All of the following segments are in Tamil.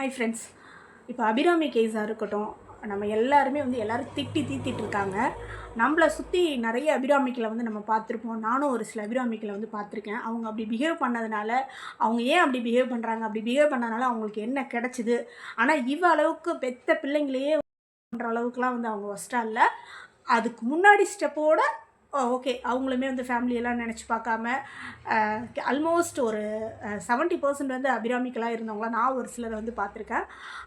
ஹாய் ஃப்ரெண்ட்ஸ் இப்போ அபிராமி கேஸாக இருக்கட்டும் நம்ம எல்லாருமே வந்து எல்லோரும் திட்டி தீத்திட்டு இருக்காங்க. நம்மளை சுற்றி நிறைய அபிராமிகளை வந்து நம்ம பார்த்துருப்போம். நானும் ஒரு சில அபிராமிகளை வந்து பார்த்துருக்கேன். அவங்க அப்படி பிஹேவ் பண்ணதுனால அவங்க ஏன் அப்படி பிஹேவ் பண்ணுறாங்க அப்படி பிஹேவ் பண்ணதுனால அவங்களுக்கு என்ன கிடச்சிது? ஆனால் இவ அளவுக்கு பெத்த பிள்ளைங்களையே பண்ணுற அளவுக்குலாம் வந்து அவங்க ஒஸ்ட்டாக இல்லை. அதுக்கு முன்னாடி ஸ்டெப்போட ஓகே அவங்களுமே வந்து ஃபேமிலியெல்லாம் நினச்சி பார்க்காம ஆல்மோஸ்ட் ஒரு செவன்ட்டி பர்சன்ட் வந்து அபிராமிக்கலாக இருந்தவங்கள நான் ஒரு சிலரை வந்து பார்த்துருக்கேன்.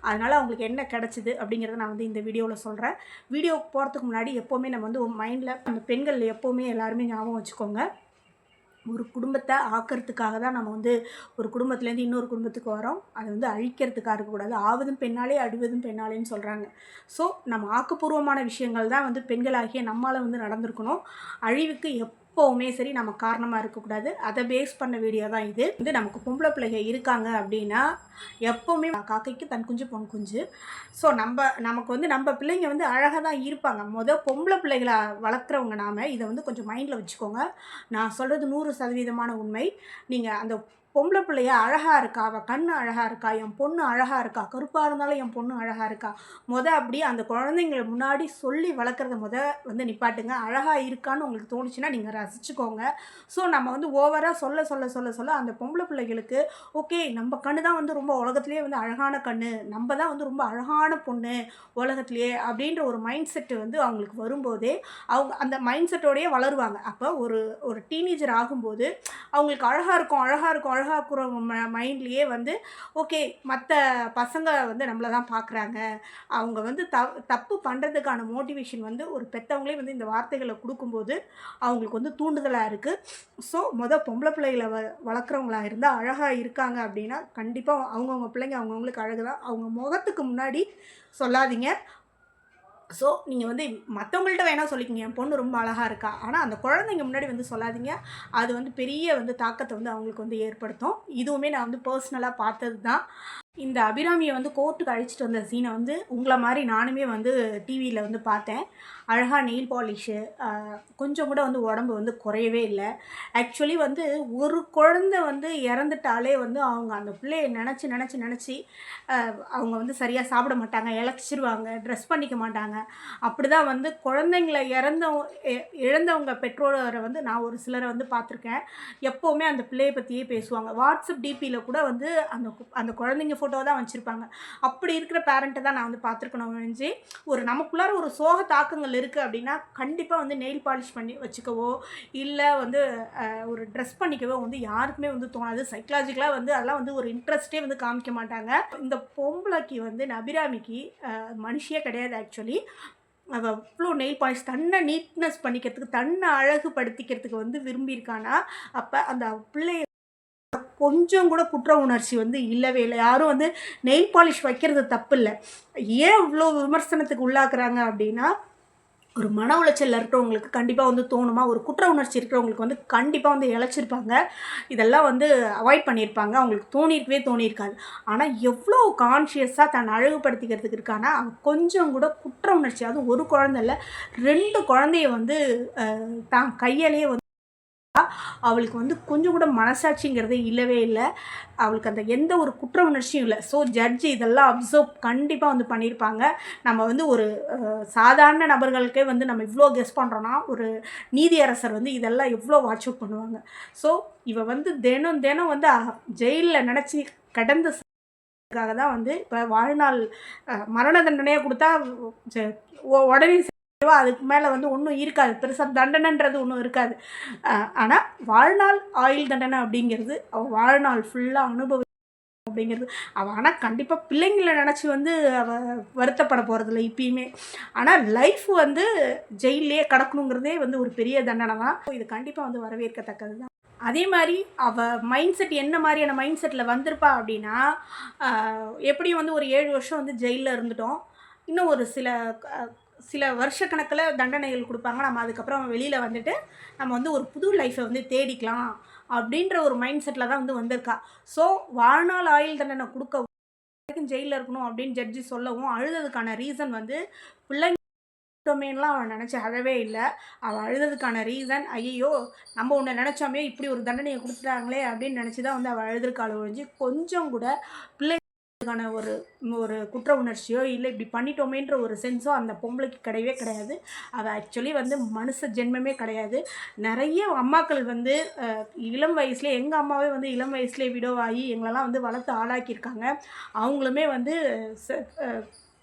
அதனால் அவங்களுக்கு என்ன கிடச்சிது அப்படிங்கிறத நான் வந்து இந்த வீடியோவில் சொல்கிறேன் வீடியோ போகிறதுக்கு முன்னாடி எப்போவுமே நம்ம வந்து மைண்டில் நம்ம பெண்கள் எப்போவுமே எல்லாருமே ஞாபகம் வச்சுக்கோங்க. ஒரு குடும்பத்தை ஆக்கிறதுக்காக தான் நம்ம வந்து ஒரு குடும்பத்துலேருந்து இன்னொரு குடும்பத்துக்கு வரோம். அதை வந்து அழிக்கிறதுக்காக இருக்கக்கூடாது. ஆவதும் பெண்ணாலே அழிவதும் பெண்ணாலேன்னு சொல்கிறாங்க ஸோ நம்ம ஆக்கப்பூர்வமான விஷயங்கள் தான் வந்து பெண்களாகிய நம்மளால் வந்து நடந்திருக்கணும். அழிவுக்கு எப் எப்போவுமே சரி நம்ம காரணமாக இருக்கக்கூடாது. அதை பேஸ் பண்ண வீடியோ தான் இது. வந்து நமக்கு பொம்பளை பிள்ளைங்க இருக்காங்க அப்படின்னா எப்போவுமே காக்கைக்கு தன் குஞ்சு பொன் குஞ்சு. ஸோ நம்ம நமக்கு வந்து நம்ம பிள்ளைங்க வந்து அழகாக தான் இருப்பாங்க. மொதல் பொம்பளை பிள்ளைகளை வளர்க்குறவங்க நாம இதை வந்து கொஞ்சம் மைண்டில் வச்சுக்கோங்க. நான் சொல்கிறது நூறு சதவீதமான உண்மை. நீங்கள் அந்த பொம்பளை பிள்ளைய அழகாக இருக்கா? அவள் கண் அழகாக இருக்கா? என் பொண்ணு அழகாக இருக்கா? கருப்பாக இருந்தாலும் என் பொண்ணு அழகாக இருக்கா? முத அப்படி அந்த குழந்தைங்களை முன்னாடி சொல்லி வளர்க்குறத முத வந்து நிப்பாட்டுங்க. அழகாக இருக்கான்னு உங்களுக்கு தோணுச்சுன்னா நீங்கள் ரசிச்சுக்கோங்க. ஸோ நம்ம வந்து ஓவராக சொல்ல சொல்ல சொல்ல சொல்ல அந்த பொம்பளை பிள்ளைகளுக்கு ஓகே நம்ம கண்ணு தான் வந்து ரொம்ப உலகத்துலேயே வந்து அழகான கண்ணு. நம்ம தான் வந்து ரொம்ப அழகான பொண்ணு உலகத்துலேயே. அப்படின்ற ஒரு மைண்ட் செட்டு வந்து அவங்களுக்கு வரும்போதே அவங்க அந்த மைண்ட் செட்டோடையே வளருவாங்க. அப்போ ஒரு ஒரு டீனேஜர் ஆகும்போது அவங்களுக்கு அழகாக இருக்கும் அழகாக இருக்கும் அழகாக்குற ம மைண்ட்லேயே வந்து ஓகே மற்ற பசங்க வந்து நம்மளை தான் பார்க்குறாங்க அவங்க வந்து த தப்பு பண்ணுறதுக்கான மோட்டிவேஷன் வந்து ஒரு பெற்றவங்களே வந்து இந்த வார்த்தைகளை கொடுக்கும்போது அவங்களுக்கு வந்து தூண்டுதலாக இருக்குது ஸோ மொதல் பொம்பளை பிள்ளைகளை வ வளர்க்குறவங்களா இருந்தால் அழகாக இருக்காங்க அப்படின்னா கண்டிப்பாக அவங்கவுங்க பிள்ளைங்க அவங்கவுங்களுக்கு அழகு தான் அவங்க முகத்துக்கு முன்னாடி சொல்லாதீங்க. ஸோ நீங்கள் வந்து மற்றவங்கள்ட்ட வேணால் சொல்லிக்கிங்க. என் பொண்ணு ரொம்ப அழகாக இருக்கா. ஆனால் அந்த குழந்தைங்க முன்னாடி வந்து சொல்லாதீங்க. அது வந்து பெரிய வந்து தாக்கத்தை வந்து அவங்களுக்கு வந்து ஏற்படுத்தும். இதுவுமே நான் வந்து பர்சனலாக பார்த்தது தான் இந்த அபிராமியை வந்து கோர்ட்டுக்கு அழைச்சிட்டு வந்த சீனை வந்து உங்களை மாதிரி நானுமே வந்து டிவியில் வந்து பார்த்தேன். அழகாக நெயில் பாலிஷு கொஞ்சம் கூட வந்து உடம்பு வந்து குறையவே இல்லை. ஆக்சுவலி வந்து ஒரு குழந்தை வந்து இறந்துட்டாலே வந்து அவங்க அந்த பிள்ளையை நினச்சி நினச்சி நினச்சி அவங்க வந்து சரியாக சாப்பிட மாட்டாங்க இழைச்சிருவாங்க ட்ரெஸ் பண்ணிக்க மாட்டாங்க. அப்படி தான் வந்து குழந்தைங்கள இறந்தவங்க இழந்தவங்க பெற்றோரை வந்து நான் ஒரு சிலரை வந்து பார்த்துருக்கேன். எப்போவுமே அந்த பிள்ளையை பற்றியே பேசுவாங்க. வாட்ஸ்அப் டிபியில் கூட வந்து அந்த அந்த குழந்தைங்க ஃபோட்டோ தான் வச்சுருப்பாங்க. அப்படி இருக்கிற பேரண்ட்டை தான் நான் வந்து பார்த்துருக்கணும் நினச்சி ஒரு நமக்குள்ளார ஒரு சோக தாக்கங்கள் இருக்குது அப்படின்னா கண்டிப்பாக வந்து நெயில் பாலிஷ் பண்ணி வச்சுக்கவோ இல்லை வந்து ஒரு ட்ரெஸ் பண்ணிக்கவோ வந்து யாருக்குமே வந்து தோணாது. சைக்கலாஜிக்கலாக வந்து அதெல்லாம் வந்து ஒரு இன்ட்ரெஸ்ட்டே வந்து காமிக்க மாட்டாங்க. இந்த பொம்பளைக்கு வந்து நபிராமிக்கு மனுஷியே கிடையாது ஆக்சுவலி அவள் அவ்வளோ நெயில் பாலிஷ் தன்னை நீட்னஸ் பண்ணிக்கிறதுக்கு தன்னை அழகுபடுத்திக்கிறதுக்கு வந்து விரும்பியிருக்கானா. அப்போ அந்த பிள்ளைய கொஞ்சம் கூட குற்ற உணர்ச்சி வந்து இல்லவே இல்லை. யாரும் வந்து நெயில் பாலிஷ் வைக்கிறது தப்பு இல்லை ஏன் இவ்வளோ விமர்சனத்துக்கு உள்ளாக்குறாங்க அப்படின்னா ஒரு மன உளைச்சலில் இருக்கிறவங்களுக்கு கண்டிப்பாக வந்து தோணுமா? ஒரு குற்ற உணர்ச்சி இருக்கிறவங்களுக்கு வந்து கண்டிப்பாக வந்து இழைச்சிருப்பாங்க. இதெல்லாம் வந்து அவாய்ட் பண்ணியிருப்பாங்க. அவங்களுக்கு தோணியிருக்கவே தோணியிருக்காது ஆனால் எவ்வளோ கான்ஷியஸாக தன்னை அழகுபடுத்திக்கிறதுக்கு இருக்கானா அவன் கொஞ்சம் கூட குற்ற உணர்ச்சி அது ஒரு குழந்தை இல்லை ரெண்டு குழந்தைய வந்து தான் கையாலேயே வந்து அவளுக்கு வந்து கொஞ்சம் கூட மனசாட்சிங்கிறதே இல்லவே இல்லை. அவளுக்கு அந்த எந்த ஒரு குற்ற உணர்ச்சியும் இல்லை. ஸோ ஜட்ஜி இதெல்லாம் அப்சர்வ் கண்டிப்பாக வந்து பண்ணியிருப்பாங்க நம்ம வந்து ஒரு சாதாரண நபர்களுக்கே வந்து நம்ம இவ்வளோ கெஸ் பண்ணுறோன்னா ஒரு நீதியரசர் வந்து இதெல்லாம் எவ்வளோ வாட்ச் அவுட் பண்ணுவாங்க. ஸோ இவ வந்து தினம் தினம் வந்து ஜெயிலில் நினச்சி கடந்த தான் வந்து இப்போ வாழ்நாள் மரண தண்டனையாக கொடுத்தா உடனே அதுக்கு மேலே வந்து ஒன்றும் இருக்காது. பெருசாக தண்டனைன்றது ஒன்றும் இருக்காது. ஆனால் வாழ்நாள் ஆயுள் தண்டனை அப்படிங்கிறது அவள் வாழ்நாள் ஃபுல்லாக அனுபவி அப்படிங்கிறது. அவள் ஆனால் கண்டிப்பாக பிள்ளைங்களை நினச்சி வந்து அவள் வருத்தப்பட போகிறதில்ல இப்பயுமே. ஆனால் லைஃப் வந்து ஜெயிலே கடக்கணுங்கிறதே வந்து ஒரு பெரிய தண்டனை தான். இது கண்டிப்பாக வந்து வரவேற்கத்தக்கது தான். அதே மாதிரி அவள் மைண்ட் செட் என்ன மாதிரியான மைண்ட் செட்டில் வந்திருப்பா அப்படின்னா எப்படியும் வந்து ஒரு ஏழு வருஷம் வந்து ஜெயிலில் இருந்துட்டோம். இன்னும் ஒரு சில சில வருஷக்கணக்கில் தண்டனைகள் கொடுப்பாங்க. நம்ம அதுக்கப்புறம் வெளியில் வந்துட்டு நம்ம வந்து ஒரு புது லைஃப்பை வந்து தேடிக்கலாம் அப்படின்ற ஒரு மைண்ட் செட்டில் தான் வந்து வந்திருக்கா. ஸோ வாழ்நாள் ஆயுள் தண்டனை கொடுக்க வரைக்கும் ஜெயிலில் இருக்கணும் அப்படின்னு ஜட்ஜி சொல்லவும் அழுததுக்கான ரீசன் வந்து பிள்ளைங்க டொமேன்லாம் அவன் நினச்சி அழவே இல்லை. அவள் அழுததுக்கான ரீசன் ஐயோ நம்ம ஒன்று நினச்சோமே இப்படி ஒரு தண்டனையை கொடுத்துட்டாங்களே அப்படின்னு நினச்சி தான் வந்து அவள் அழுதுருக்காள் ஒழிஞ்சு கொஞ்சம் கூட பிள்ளை அதுக்கான ஒரு ஒரு குற்ற உணர்ச்சியோ இல்லை இப்படி பண்ணிட்டோமேன்ற ஒரு சென்ஸோ அந்த பொம்பளைக்கு கிடையவே கிடையாது. அது ஆக்சுவலி வந்து மனுஷ ஜென்மமே கிடையாது. நிறைய அம்மாக்கள் வந்து இளம் வயசுலேயே எங்கள் அம்மாவே வந்து இளம் வயசுலேயே விடோவாகி எங்களெல்லாம் வந்து வளர்த்து ஆளாக்கியிருக்காங்க. அவங்களுமே வந்து ச-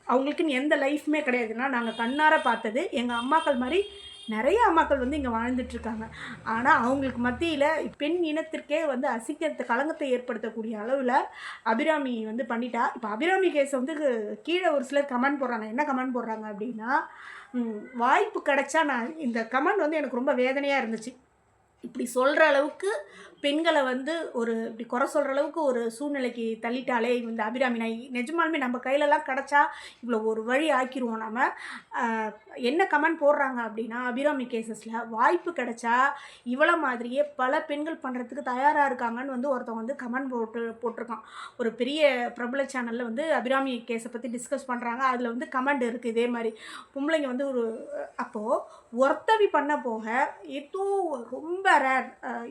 அவங்களுக்குன்னு எந்த லைஃப்மே கிடையாதுன்னா நாங்கள் கண்ணார பார்த்தது எங்கள் அம்மாக்கள் மாதிரி நிறைய அம்மாக்கள் வந்து இங்கே வாழ்ந்துட்டுருக்காங்க ஆனால் அவங்களுக்கு மத்தியில் பெண் இனத்திற்கே வந்து அசிங்கத்தை களங்கத்தை ஏற்படுத்தக்கூடிய அளவில் அபிராமி வந்து பண்ணிட்டா. இப்போ அபிராமி கேஸை வந்து கீழே ஒரு சிலர் கமெண்ட் போடுறாங்க. என்ன கமெண்ட் போடுறாங்க அப்படின்னா வாய்ப்பு கிடைச்சா நான் இந்த கமெண்ட் வந்து எனக்கு ரொம்ப வேதனையாக இருந்துச்சு. இப்படி சொல்கிற அளவுக்கு பெண்களை வந்து ஒரு இப்படி குறை சொல்கிற அளவுக்கு ஒரு சூழ்நிலைக்கு தள்ளிட்டாலே இந்த அபிராமி நாய் நிஜமாலுமே நம்ம கையிலலாம் கிடச்சா இவ்வளோ ஒரு வழி ஆக்கிடுவோம் நம்ம என்ன கமெண்ட் போடுறாங்க அப்படின்னா அபிராமி கேசஸில் வாய்ப்பு கிடைச்சா இவ்வளோ மாதிரியே பல பெண்கள் பண்ணுறதுக்கு தயாராக இருக்காங்கன்னு வந்து ஒருத்தவங்க வந்து கமெண்ட் போட்டு போட்டிருக்கான். ஒரு பெரிய பிரபல சேனலில் வந்து அபிராமி கேஸை பற்றி டிஸ்கஸ் பண்ணுறாங்க அதில் வந்து கமெண்ட் இருக்குது இதே மாதிரி. பொம்பளைங்க வந்து ஒரு அப்போது ஒருத்தவி பண்ண போக ஏதோ ரொம்ப ரேர்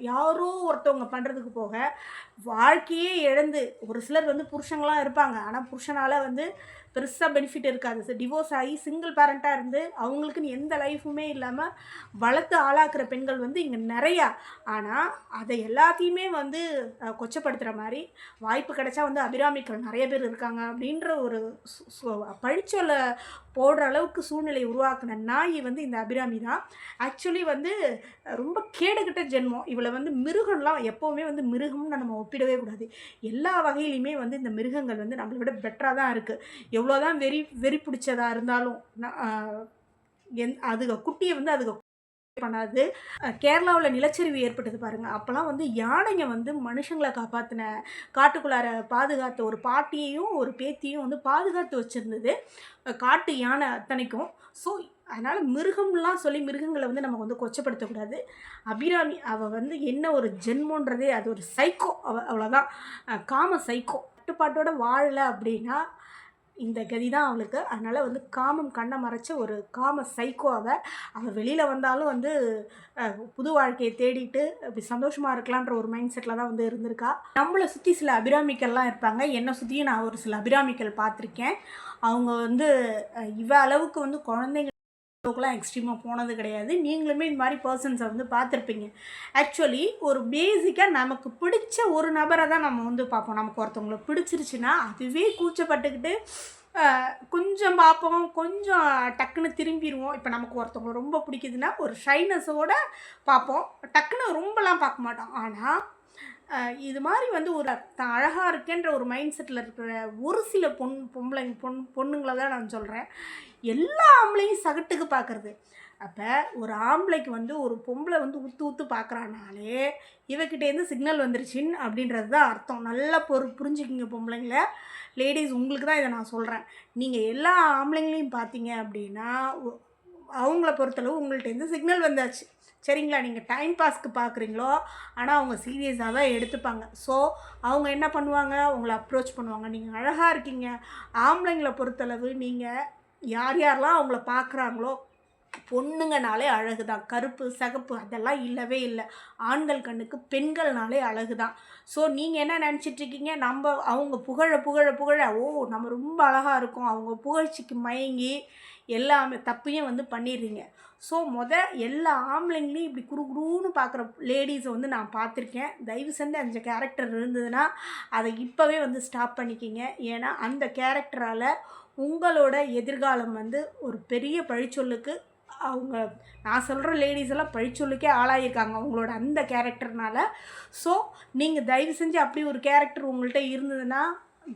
யாரோ ஒருத்தவங்க பண்ணுறதுக்கு போக வாழ்க்கையே இழந்து. ஒரு சிலர் வந்து புருஷங்களாம் இருப்பாங்க. ஆனால் புருஷனால் வந்து பெருசாக பெனிஃபிட் இருக்காது. சார் டிவோர்ஸ் ஆகி சிங்கிள் பேரண்ட்டாக இருந்து அவங்களுக்குன்னு எந்த லைஃபுமே இல்லாமல் வளர்த்து ஆளாக்குற பெண்கள் வந்து இங்கே நிறையா. ஆனால் அதை எல்லாத்தையுமே வந்து கொச்சப்படுத்துகிற மாதிரி வாய்ப்பு கிடைச்சா வந்து அபிராமிக்கள் நிறைய பேர் இருக்காங்க அப்படின்ற ஒரு பழிச்சொலை போடுற அளவுக்கு சூழ்நிலை உருவாக்குன நாய் வந்து இந்த அபிராமி தான். ஆக்சுவலி வந்து ரொம்ப கேடுகிட்ட ஜென்மம். இவளை வந்து மிருகம்லாம் எப்போவுமே வந்து மிருகம்னு நம்ம ஒப்பிடவே கூடாது. எல்லா வகையிலையுமே வந்து இந்த மிருகங்கள் வந்து நம்மளை விட பெட்டராக தான் இருக்குது எவ்வளோ எவ்வளோதான் வெறி வெறி பிடிச்சதாக இருந்தாலும் எந் அதுக குட்டியை வந்து அதுக பண்ணாது. கேரளாவில் நிலச்சரிவு ஏற்பட்டது பாருங்கள் அப்போல்லாம் வந்து யானைங்க வந்து மனுஷங்களை காப்பாற்றின காட்டுக்குள்ளார பாதுகாத்த ஒரு பாட்டியையும் ஒரு பேத்தியும் வந்து பாதுகாத்து வச்சுருந்தது. காட்டு யானை அத்தனைக்கும். ஸோ அதனால் மிருகம்லாம் சொல்லி மிருகங்களை வந்து நம்ம வந்து கொச்சப்படுத்தக்கூடாது. அபிராமி அவள் வந்து என்ன ஒரு ஜென்மன்றதே அது ஒரு சைக்கோ அவ அவ்வளோதான். காம சைக்கோ கட்டுப்பாட்டோட வாழலை அப்படின்னா இந்த கதி தான் அவளுக்கு. அதனால் வந்து காமம் கண்ணை மறைச்ச ஒரு காம சைக்கோ அவள் அவள் வெளியில் வந்தாலும் வந்து புது வாழ்க்கையை தேடிட்டு அப்படி சந்தோஷமாக இருக்கலான்ற ஒரு மைண்ட் செட்டில் தான் வந்து இருந்திருக்கா. நம்மளை சுற்றி சில அபிராமிக்கள்லாம் இருப்பாங்க. என்னை சுற்றியும் நான் ஒரு சில அபிராமிக்கள் பார்த்துருக்கேன். அவங்க வந்து இவ்வளவுக்கு இவ அளவுக்கு வந்து குழந்தைங்க அளவுக்குலாம் எக்ஸ்ட்ரீமாக போனது கிடையாது. நீங்களுமே இந்த மாதிரி பர்சன்ஸை வந்து பார்த்துருப்பீங்க. ஆக்சுவலி ஒரு பேசிக்காக நமக்கு பிடிச்ச ஒரு நபரை தான் நம்ம வந்து பார்ப்போம். நமக்கு ஒருத்தவங்களை பிடிச்சிருச்சுன்னா அதுவே கூச்சப்பட்டுக்கிட்டு கொஞ்சம் பார்ப்போம். கொஞ்சம் டக்குன்னு திரும்பிடுவோம் இப்போ நமக்கு ஒருத்தவங்க ரொம்ப பிடிக்குதுன்னா ஒரு ஷைனஸோட பார்ப்போம். டக்குன்னு ரொம்பலாம் பார்க்க மாட்டோம். ஆனால் இது மாதிரி வந்து ஒரு தான் அழகாக இருக்கேன்ற ஒரு மைண்ட் செட்டில் இருக்கிற ஒரு சில பொன் பொம்பளைங்க பொன் பொண்ணுங்களை தான் நான் சொல்கிறேன் எல்லா ஆம்பளையும் சகட்டுக்கு பார்க்குறது. அப்போ ஒரு ஆம்பளைக்கு வந்து ஒரு பொம்பளை வந்து உத்து உத்து பார்க்குறானாலே இவக்கிட்டேருந்து சிக்னல் வந்துருச்சின்னு அப்படின்றது தான் அர்த்தம். நல்லா பொறு புரிஞ்சுக்கிங்க பொம்பளைங்கள. லேடிஸ் உங்களுக்கு தான் இதை நான் சொல்கிறேன் நீங்கள் எல்லா ஆம்பளைங்களையும் பார்த்தீங்க அப்படின்னா அவங்கள பொறுத்தளவு உங்கள்கிட்டேருந்து சிக்னல் வந்தாச்சு. சரிங்களா? நீங்கள் டைம் பாஸ்க்கு பார்க்குறீங்களோ ஆனால் அவங்க சீரியஸாக தான் எடுத்துப்பாங்க. ஸோ அவங்க என்ன பண்ணுவாங்க? உங்களை அப்ரோச் பண்ணுவாங்க. நீங்கள் அழகாக இருக்கீங்க. ஆம்பளைங்களை பொறுத்தளவு நீங்கள் யார் யாரெல்லாம் அவங்கள பார்க்குறாங்களோ பொண்ணுங்கனாலே அழகு தான் கருப்பு சிகப்பு அதெல்லாம் இல்லவே இல்லை. ஆண்கள் கண்ணுக்கு பெண்கள்னாலே அழகு தான் ஸோ நீங்கள் என்ன நினச்சிட்ருக்கீங்க நம்ம அவங்க புகழ புகழ புகழ ஓ நம்ம ரொம்ப அழகாக இருக்கோம். அவங்க புகழ்ச்சிக்கு மயங்கி எல்லாமே தப்பையும் வந்து பண்ணிடுறீங்க. ஸோ மொதல் எல்லா ஆம்பளைங்களையும் இப்படி குறு குருன்னு பார்க்குற லேடிஸை வந்து நான் பார்த்துருக்கேன் தயவு செஞ்சு அந்த கேரக்டர் இருந்ததுன்னா அதை இப்போவே வந்து ஸ்டாப் பண்ணிக்கிங்க. ஏன்னா அந்த கேரக்டரால் உங்களோட எதிர்காலம் வந்து ஒரு பெரிய பழிச்சொல்லுக்கு அவங்க நான் சொல்கிற லேடிஸ் எல்லாம் பழிச்சொல்லுக்கே ஆளாயிருக்காங்க அவங்களோட அந்த கேரக்டர்னால் ஸோ நீங்கள் தயவு செஞ்சு அப்படி ஒரு கேரக்டர் உங்கள்கிட்ட இருந்ததுன்னா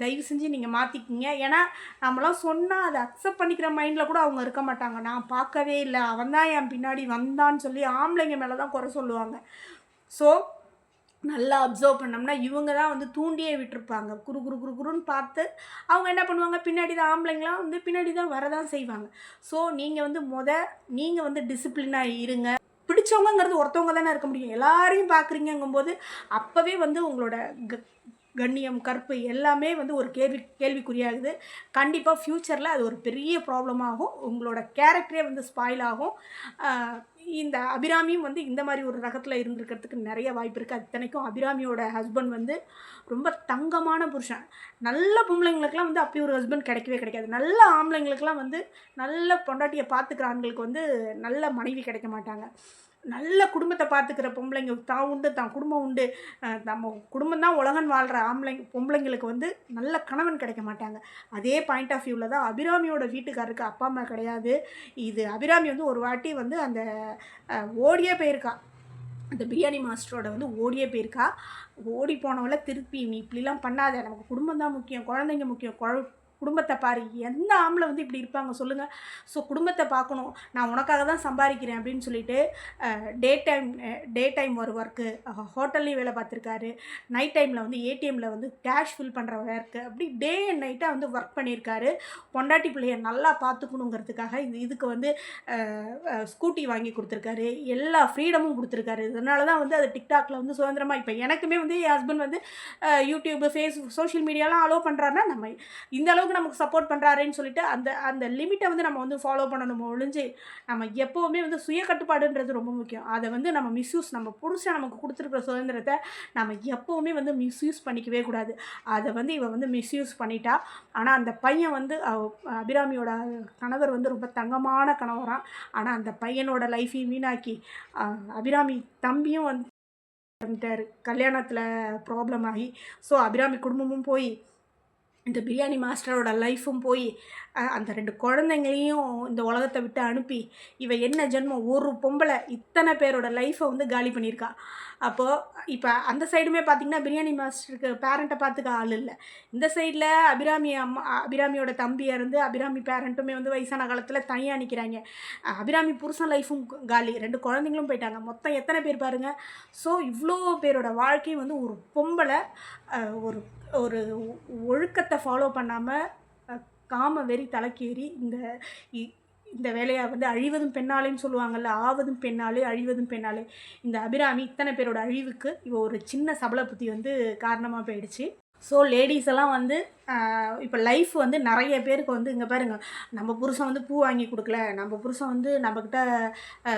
தயவு செஞ்சு நீங்கள் மாற்றிக்கிங்க ஏன்னா நம்மளாம் சொன்னால் அதை அக்செப்ட் பண்ணிக்கிற மைண்டில் கூட அவங்க இருக்க மாட்டாங்க. நான் பார்க்கவே இல்லை. அவன் தான் என் பின்னாடி வந்தான்னு சொல்லி ஆம்பளைங்க மேலே தான் குறை சொல்லுவாங்க. ஸோ நல்லா அப்சர்வ் பண்ணோம்னா இவங்க தான் வந்து தூண்டியே விட்டுருப்பாங்க. குறு குறு குறு குருன்னு பார்த்து அவங்க என்ன பண்ணுவாங்க? பின்னாடி தான் ஆம்பளைங்களாம் வந்து பின்னாடி தான் வரதான் செய்வாங்க. ஸோ நீங்கள் வந்து முத நீங்கள் வந்து டிசிப்ளினாக இருங்க. பிடிச்சவங்கங்கிறது ஒருத்தவங்க தானே இருக்க முடியும். எல்லாரையும் பார்க்குறீங்கங்கும்போது அப்போவே வந்து உங்களோட க கண்ணியம் கற்பு எல்லாமே வந்து ஒரு கேள்வி கேள்விக்குறியாகுது. கண்டிப்பாக ஃப்யூச்சரில் அது ஒரு பெரிய ப்ராப்ளம் ஆகும். உங்களோட கேரக்டரே வந்து ஸ்பாயில் ஆகும். இந்த அபிராமியும் வந்து இந்த மாதிரி ஒரு ரகத்தில் இருந்திருக்கிறதுக்கு நிறைய வாய்ப்பு இருக்குது அத்தனைக்கும் அபிராமியோட ஹஸ்பண்ட் வந்து ரொம்ப தங்கமான புருஷன். நல்ல பொம்பளைங்களுக்குலாம் வந்து அப்படி ஒரு ஹஸ்பண்ட் கிடைக்கவே கிடைக்காது. நல்ல ஆம்பளைங்களுக்கெல்லாம் வந்து நல்ல பொண்டாட்டியை பார்த்துக்கிற ஆண்களுக்கு வந்து நல்ல மனைவி கிடைக்க மாட்டாங்க. நல்ல குடும்பத்தை பார்த்துக்கிற பொம்பளைங்க தான் உண்டு தான் குடும்பம் உண்டு. நம்ம குடும்பம் தான் உலகன் வாழ்கிற ஆம்பளைங்க பொம்பளைங்களுக்கு வந்து நல்ல கணவன் கிடைக்க மாட்டாங்க. அதே பாயிண்ட் ஆஃப் வியூவில் தான் அபிராமியோட வீட்டுக்காருக்கு அப்பா அம்மா கிடையாது. இது அபிராமி வந்து ஒரு வாட்டி வந்து அந்த ஓடியே போயிருக்கா. அந்த பிரியாணி மாஸ்டரோட வந்து ஓடியே போயிருக்கா. ஓடி போனவள திருப்பி நீ இப்படிலாம் பண்ணாத. நமக்கு குடும்பம் தான் முக்கியம் குழந்தைங்க முக்கியம் குழ குடும்பத்தை பாரு எந்த ஆம்பளை வந்து இப்படி இருப்பாங்க சொல்லுங்கள் ஸோ குடும்பத்தை பார்க்கணும். நான் உனக்காக தான் சம்பாதிக்கிறேன் அப்படின்னு சொல்லிட்டு டே டைம் டே டைம் ஒரு ஒர்க்கு ஹோட்டல்லையும் வேலை பார்த்துருக்காரு. நைட் டைமில் வந்து ஏடிஎம்மில் வந்து கேஷ் ஃபில் பண்ணுற ஒர்க்கு அப்படி டே அண்ட் நைட்டாக வந்து ஒர்க் பண்ணியிருக்காரு. பொண்டாட்டி பிள்ளைய நல்லா பார்த்துக்கணுங்கிறதுக்காக இது இதுக்கு வந்து ஸ்கூட்டி வாங்கி கொடுத்துருக்காரு. எல்லா ஃப்ரீடமும் கொடுத்துருக்காரு. இதனால தான் வந்து அது டிக்டாக்ல வந்து சுதந்திரமாக இப்போ எனக்குமே வந்து என் ஹஸ்பண்ட் வந்து யூடியூப் ஃபேஸ்புக் சோஷியல் மீடியாலாம் அலோவ் பண்ணுறாருன்னா நம்ம இந்த அளவுக்கு நமக்கு சப்போர்ட் பண்ணுறாருன்னு சொல்லிட்டு அந்த அந்த லிமிட்டை வந்து நம்ம வந்து ஃபாலோ பண்ணணும் ஒழிஞ்சு நம்ம எப்போவுமே வந்து சுய கட்டுப்பாடுன்றது ரொம்ப முக்கியம். அதை வந்து நம்ம மிஸ்யூஸ் நம்ம புருஷன் நமக்கு கொடுத்துருக்குற சுதந்திரத்தை நம்ம எப்போவுமே வந்து மிஸ்யூஸ் பண்ணிக்கவே கூடாது. அதை வந்து இவன் வந்து மிஸ்யூஸ் பண்ணிட்டா. ஆனால் அந்த பையன் வந்து அபிராமியோட கணவர் வந்து ரொம்ப தங்கமான கணவராம். ஆனால் அந்த பையனோட லைஃப்பையும் வீணாக்கி அபிராமி தம்பியும் வந்து கல்யாணத்தில் ப்ராப்ளம் ஆகி. ஸோ அபிராமி குடும்பமும் போய் இந்த பிரியாணி மாஸ்டரோட லைஃப்பும் போய் அந்த ரெண்டு குழந்தைங்களையும் இந்த உலகத்தை விட்டு அனுப்பி இவ என்ன ஜென்மம்? ஒரு பொம்பளை இத்தனை பேரோட லைஃப்பை வந்து காலி பண்ணியிருக்கா. அப்போது இப்போ அந்த சைடுமே பார்த்தீங்கன்னா பிரியாணி மாஸ்டருக்கு பேரண்ட்டை பார்த்துக்க ஆள் இல்லை. இந்த சைடில் அபிராமி அம்மா அபிராமியோட தம்பியாக இருந்து அபிராமி பேரண்ட்டுமே வந்து வயசான காலத்தில் தனியாக நிற்கிறாங்க அபிராமி புருஷன் லைஃபும் காலி. ரெண்டு குழந்தைங்களும் போயிட்டாங்க. மொத்தம் எத்தனை பேர் பாருங்கள் ஸோ இவ்வளோ பேரோட வாழ்க்கையும் வந்து ஒரு பொம்பளை ஒரு ஒரு ஒழுக்கத்தை ஃபாலோ பண்ணாமல் காம வெறி தலைக்கேறி இந்த இ- இந்த வேலையை வந்து அழிவதும் பெண்ணாலேன்னு சொல்லுவாங்கள்ல ஆவதும் பெண்ணாலே அழிவதும் பெண்ணாலே இந்த அபிராமி இத்தனை பேரோட அழிவுக்கு இவ ஒரு சின்ன சபல புத்தி வந்து காரணமாக போயிடுச்சு. ஸோ லேடிஸ் எல்லாம் வந்து இப்போ லைஃப் வந்து நிறைய பேருக்கு வந்து இங்கே பாருங்க நம்ம புருஷன் வந்து பூ வாங்கி கொடுக்கல நம்ம புருஷன் வந்து நம்மக்கிட்ட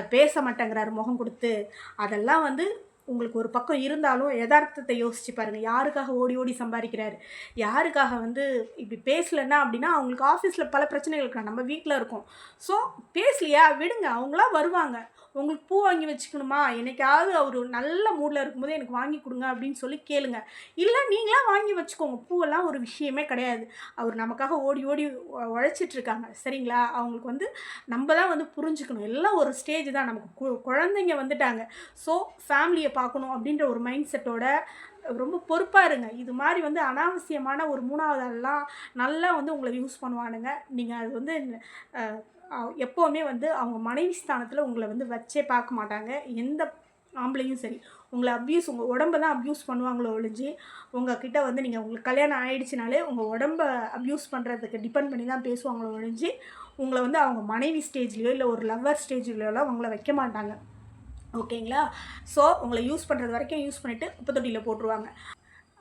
பேச மாட்டேங்கிறாரு முகம் கொடுத்து. அதெல்லாம் வந்து உங்களுக்கு ஒரு பக்கம் இருந்தாலும் யதார்த்தத்தை யோசிச்சு பாருங்க. யாருக்காக ஓடி ஓடி சம்பாதிக்கிறாரு? யாருக்காக வந்து இப்படி பேசலைன்னா அப்படின்னா அவங்களுக்கு ஆஃபீஸில் பல பிரச்சனைகள் இருக்கலாம். நம்ம வீட்டில் இருக்கோம். ஸோ பேசலையா? விடுங்க. அவங்களாம் வருவாங்க. உங்களுக்கு பூ வாங்கி வச்சுக்கணுமா? என்னைக்காவது அவர் நல்ல மூடில் இருக்கும்போது எனக்கு வாங்கி கொடுங்க அப்படின்னு சொல்லி கேளுங்க. இல்லை நீங்களாம் வாங்கி வச்சுக்கோங்க. பூவெல்லாம் ஒரு விஷயமே கிடையாது. அவர் நமக்காக ஓடி ஓடி உழைச்சிட்ருக்காங்க. உழைச்சிட்டு இருக்காங்க சரிங்களா? அவங்களுக்கு வந்து நம்ம தான் வந்து புரிஞ்சுக்கணும். எல்லாம் ஒரு ஸ்டேஜ் தான். நமக்கு கு- குழந்தைங்க வந்துட்டாங்க. ஸோ ஃபேமிலியை பார்க்கணும் அப்படின்ற ஒரு மைண்ட் செட்டோட ரொம்ப பொறுப்பாக இருங்க. இது மாதிரி வந்து அனாவசியமான ஒரு மூணாவது ஆள்லாம் நல்லா வந்து உங்களை யூஸ் பண்ணுவானுங்க. நீங்கள் அது வந்து எப்போவுமே வந்து அவங்க மனைவி ஸ்தானத்தில் உங்களை வந்து வச்சே பார்க்க மாட்டாங்க. எந்த ஆம்பளையும் சரி உங்களை அப்யூஸ் உங்கள் உடம்ப தான் அப்யூஸ் பண்ணுவாங்களோ ஒழிஞ்சு உங்ககிட்ட வந்து நீங்கள் உங்களுக்கு கல்யாணம் ஆகிடுச்சினாலே உங்கள் உடம்பை அப்யூஸ் பண்ணுறதுக்கு டிபெண்ட் பண்ணி தான் பேசுவாங்களோ ஒழிஞ்சு உங்களை வந்து அவங்க மனைவி ஸ்டேஜ்லேயோ இல்லை ஒரு லவ்வர் ஸ்டேஜ்லையோலாம் உங்களை வைக்க மாட்டாங்க. ஓகேங்களா ஸோ உங்களை யூஸ் பண்ணுறது வரைக்கும் யூஸ் பண்ணிவிட்டு குப்பை தொட்டியில் போட்டுருவாங்க.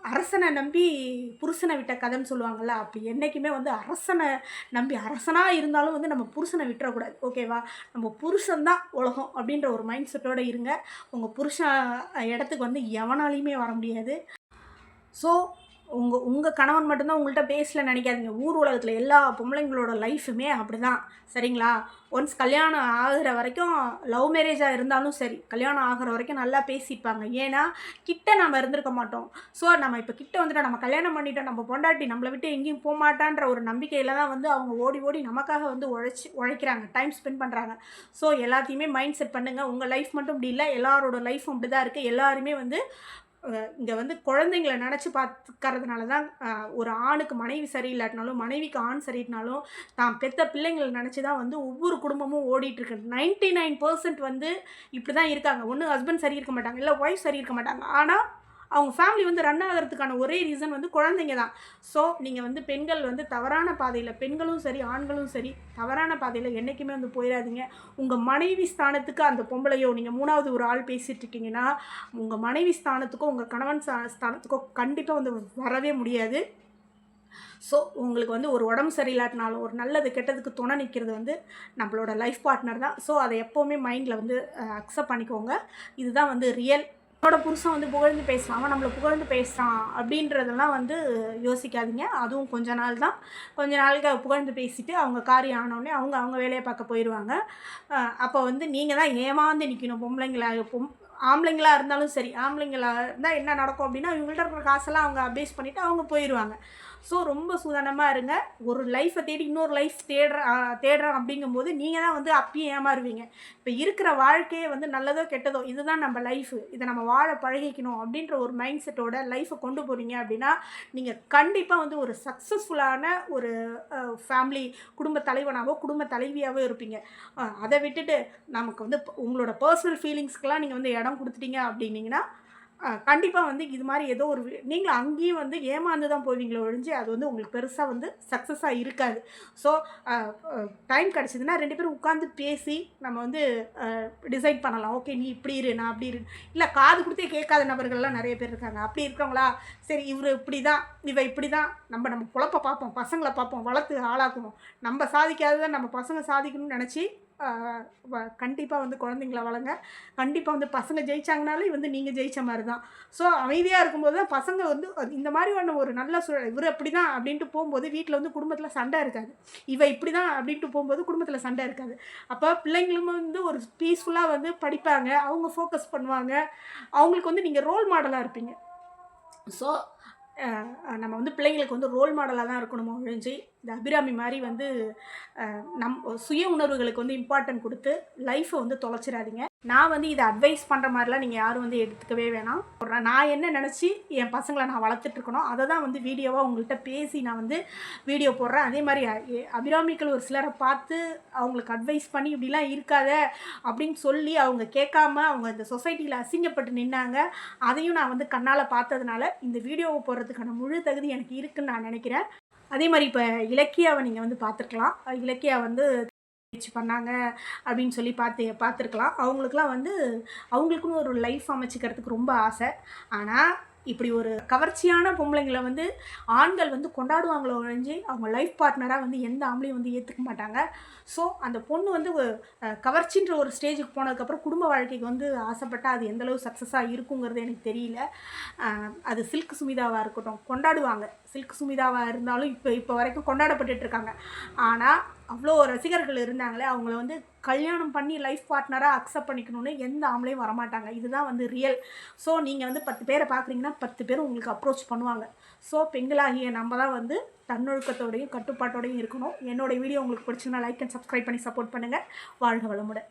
அரசனை நம்பி புருஷனை விட்ட கதைன்னு சொல்லுவாங்கள்ல அப்போ என்றைக்குமே வந்து அரசனை நம்பி அரசனாக இருந்தாலும் வந்து நம்ம புருஷனை விட்டுறக்கூடாது. ஓகேவா? நம்ம புருஷன்தான் உலகம் அப்படின்ற ஒரு மைண்ட் செட்டோடு இருங்க. உங்கள் புருஷன் இடத்துக்கு வந்து எவனாலையுமே வர முடியாது. ஸோ உங்கள் உங்கள் கணவன் மட்டும்தான் உங்கள்கிட்ட பேசல நினைக்காதீங்க. ஊர் உலகத்தில் எல்லா பொம்பளைங்களோட லைஃபுமே அப்படி தான் சரிங்களா? ஒன்ஸ் கல்யாணம் ஆகிற வரைக்கும் லவ் மேரேஜாக இருந்தாலும் சரி கல்யாணம் ஆகுற வரைக்கும் நல்லா பேசிப்பாங்க. ஏன்னா கிட்ட நம்ம இருந்திருக்க மாட்டோம். ஸோ நம்ம இப்போ கிட்ட வந்துட்டோம் நம்ம கல்யாணம் பண்ணிட்டோம் நம்ம பொண்டாட்டி நம்மளை விட்டு எங்கேயும் போக மாட்டான்ற ஒரு நம்பிக்கையில் தான் வந்து அவங்க ஓடி ஓடி நமக்காக வந்து உழைச்சி உழைக்கிறாங்க. டைம் ஸ்பெண்ட் பண்ணுறாங்க ஸோ எல்லாத்தையுமே மைண்ட் செட் பண்ணுங்கள் உங்கள் லைஃப் மட்டும் இப்படி இல்லை. எல்லாரோட லைஃப்பும் இப்படி தான் இருக்குது எல்லாருமே வந்து இங்கே வந்து குழந்தைங்களை நினச்சி பார்த்துக்கறதுனால தான் ஒரு ஆணுக்கு மனைவி சரியில்லாட்டினாலும் மனைவிக்கு ஆண் சரியில்லைனாலும் தான் பெத்த பிள்ளைங்களை நினச்சி தான் வந்து ஒவ்வொரு குடும்பமும் ஓடிட்டுருக்கு. நைன்டி நைன் பர்சன்ட் வந்து இப்படி தான் இருக்காங்க. ஒன்று ஹஸ்பண்ட் சரி இருக்க மாட்டாங்க இல்லை ஒய்ஃப் சரி இருக்க மாட்டாங்க. ஆனால் அவங்க ஃபேமிலி வந்து ரன் ஆகிறதுக்கான ஒரே ரீசன் வந்து குழந்தைங்க தான். ஸோ நீங்கள் வந்து பெண்கள் வந்து தவறான பாதையில் பெண்களும் சரி ஆண்களும் சரி தவறான பாதையில் என்றைக்குமே வந்து போயிடாதீங்க. உங்கள் மனைவி ஸ்தானத்துக்கு அந்த பொம்பளையோ நீங்கள் மூணாவது ஒரு ஆள் பேசிகிட்டு இருக்கீங்கன்னா உங்கள் மனைவி ஸ்தானத்துக்கோ உங்கள் கணவன் ஸ்தா- ஸ்தானத்துக்கோ கண்டிப்பாக வந்து வரவே முடியாது. ஸோ உங்களுக்கு வந்து ஒரு உடம்பு சரியில்லாட்டினாலும் ஒரு நல்லது கெட்டதுக்கு துணை நிற்கிறது வந்து நம்மளோட லைஃப் பார்ட்னர் தான். ஸோ அதை எப்போவுமே மைண்டில் வந்து அக்செப்ட் பண்ணிக்கோங்க. இதுதான் வந்து ரியல் என்னோட புருஷன் வந்து புகழ்ந்து பேசுகிறான் அவன் நம்மளை புகழ்ந்து பேசுகிறான் அப்படின்றதெல்லாம் வந்து யோசிக்காதீங்க. அதுவும் கொஞ்ச நாள் தான். கொஞ்ச நாளுக்கு புகழ்ந்து பேசிட்டு அவங்க காரியம் ஆனோடனே அவங்க அவங்க வேலையை பார்க்க போயிடுவாங்க அப்போ வந்து நீங்கள் தான் ஏமாந்து நிற்கணும் பொம்பளைங்களா பொம் ஆம்பளைங்களா இருந்தாலும் சரி ஆம்பளைங்களா இருந்தால் என்ன நடக்கும் அப்படின்னா இவங்கள்ட்ட இருக்கிற காசெல்லாம் அவங்க அபேஸ் பண்ணிவிட்டு அவங்க போயிடுவாங்க ஸோ ரொம்ப சூதானமாக இருங்க. ஒரு லைஃப்பை தேடி இன்னொரு லைஃப் தேடுற தேடுறோம் அப்படிங்கும்போது நீங்கள் தான் வந்து அப்பயும் ஏமாறுவீங்க. இப்போ இருக்கிற வாழ்க்கையே வந்து நல்லதோ கெட்டதோ இதுதான் நம்ம லைஃபு இதை நம்ம வாழ பழகிக்கணும் அப்படின்ற ஒரு மைண்ட் செட்டோட லைஃப்பை கொண்டு போகிறீங்க அப்படின்னா நீங்கள் கண்டிப்பாக வந்து ஒரு சக்ஸஸ்ஃபுல்லான ஒரு ஃபேமிலி குடும்ப தலைவனாகவோ குடும்ப தலைவியாகவோ இருப்பீங்க. அதை விட்டுட்டு நமக்கு வந்து உங்களோட பர்சனல் ஃபீலிங்ஸ்க்கெலாம் நீங்கள் வந்து இடம் கொடுத்துட்டீங்க அப்படின்னீங்கன்னா கண்டிப்பாக வந்து இது மாதிரி ஏதோ ஒரு நீங்கள் நீங்களும் அங்கேயும் வந்து ஏமாந்து தான் போவீங்களோ ஒழிஞ்சு அது வந்து உங்களுக்கு பெருசாக வந்து சக்ஸஸாக இருக்காது. ஸோ டைம் கிடச்சிதுன்னா ரெண்டு பேரும் உட்காந்து பேசி நம்ம வந்து டிசைட் பண்ணலாம். ஓகே நீ இப்படி இரு நான் அப்படி இரு இல்லை காது கொடுத்தே கேட்காத நபர்கள்லாம் நிறைய பேர் இருக்காங்க. அப்படி இருக்கவங்களா சரி இவர் இப்படி தான் இவ இப்படி தான் நம்ம நம்ம குழப்ப பார்ப்போம் பசங்களை பார்ப்போம் வளர்த்து ஆளாக்குவோம் நம்ம சாதிக்காததை நம்ம பசங்க சாதிக்கணும்னு நினச்சி கண்டிப்பாக வந்து குழந்தைங்கள வளங்க. கண்டிப்பாக வந்து பசங்க ஜெயிச்சாங்கனாலே வந்து நீங்கள் ஜெயிச்ச மாதிரி தான் ஸோ அமைதியாக இருக்கும்போது தான் பசங்க வந்து இந்த மாதிரி ஒன்று ஒரு நல்ல சூழல் இவர் அப்படி தான் அப்படின்ட்டு போகும்போது வீட்டில் வந்து குடும்பத்தில் சண்டை இருக்காது. இவ இப்படி தான் அப்படின்ட்டு போகும்போது குடும்பத்தில் சண்டை இருக்காது. அப்போ பிள்ளைங்களும் வந்து ஒரு பீஸ்ஃபுல்லாக வந்து படிப்பாங்க அவங்க ஃபோக்கஸ் பண்ணுவாங்க. அவங்களுக்கு வந்து நீங்கள் ரோல் மாடலாக இருப்பீங்க. ஸோ நம்ம வந்து பிள்ளைங்களுக்கு வந்து ரோல் மாடலாக தான் இருக்கணுமோ ஒழிஞ்சு இந்த அபிராமி மாதிரி வந்து நம் சுய உணர்வுகளுக்கு வந்து இம்பார்ட்டன்ட் கொடுத்து லைஃப்பை வந்து தொலைச்சிடாதீங்க. நான் வந்து இதை அட்வைஸ் பண்ணுற மாதிரிலாம் நீங்கள் யாரும் வந்து எடுத்துக்கவே வேணாம். நான் என்ன நினச்சி என் பசங்களை நான் வளர்த்துட்ருக்கணும் அதை தான் வந்து வீடியோவாக உங்கள்கிட்ட பேசி நான் வந்து வீடியோ போடுறேன். அதே மாதிரி அபிராமிகள் ஒரு சிலரை பார்த்து அவங்களுக்கு அட்வைஸ் பண்ணி இப்படிலாம் இருக்காத அப்படின்னு சொல்லி அவங்க கேட்காம அவங்க இந்த சொசைட்டியில் அசிங்கப்பட்டு நின்னாங்க. அதையும் நான் வந்து கண்ணால் பார்த்ததுனால இந்த வீடியோவை போடுறதுக்கான முழு தகுதி எனக்கு இருக்குன்னு நான் நினைக்கிறேன். அதே மாதிரி இப்போ இலக்கியாவை நீங்கள் வந்து பார்த்துருக்கலாம் இலக்கியா வந்து முயற்சி பண்ணாங்க அப்படின்னு சொல்லி பார்த்து பார்த்துருக்கலாம். அவங்களுக்குலாம் வந்து அவங்களுக்குன்னு ஒரு லைஃப் அமைச்சிக்கிறதுக்கு ரொம்ப ஆசை. ஆனால் இப்படி ஒரு கவர்ச்சியான பொம்பளைங்களை வந்து ஆண்கள் வந்து கொண்டாடுவாங்களோ ஒழிஞ்சு அவங்க லைஃப் பார்ட்னராக வந்து எந்த ஆம்பளையும் வந்து ஏற்றுக்க மாட்டாங்க. ஸோ அந்த பொண்ணு வந்து கவர்ச்சின்ற ஒரு ஸ்டேஜுக்கு போனதுக்கப்புறம் குடும்ப வாழ்க்கைக்கு வந்து ஆசைப்பட்டால் அது எந்தளவு சக்ஸஸாக இருக்குங்கிறது எனக்கு தெரியல. அது சில்க் சுமிதாவாக இருக்கட்டும் கொண்டாடுவாங்க. சில்க் சுமிதாவாக இருந்தாலும் இப்போ இப்போ வரைக்கும் கொண்டாடப்பட்டுட்டு இருக்காங்க ஆனால் அவ்வளோ ரசிகர்கள் இருந்தாங்களே அவங்கள வந்து கல்யாணம் பண்ணி லைஃப் பார்ட்னராக அக்செப்ட் பண்ணிக்கணும்னு எந்த ஆம்பளையும் வரமாட்டாங்க. இதுதான் வந்து ரியல் ஸோ நீங்கள் வந்து பத்து பேரை பார்க்குறீங்கன்னா பத்து பேர் உங்களுக்கு அப்ரோச் பண்ணுவாங்க. ஸோ பெண்களாகிய நம்ம தான் வந்து தன்னொழுக்கத்தோடையும் கட்டுப்பாட்டோடையும் இருக்கணும். என்னோட வீடியோ உங்களுக்கு பிடிச்சிங்கன்னா லைக் அண்ட் சப்ஸ்கிரைப் பண்ணி சப்போர்ட் பண்ணுங்கள் வாழ்க வளமுடன்.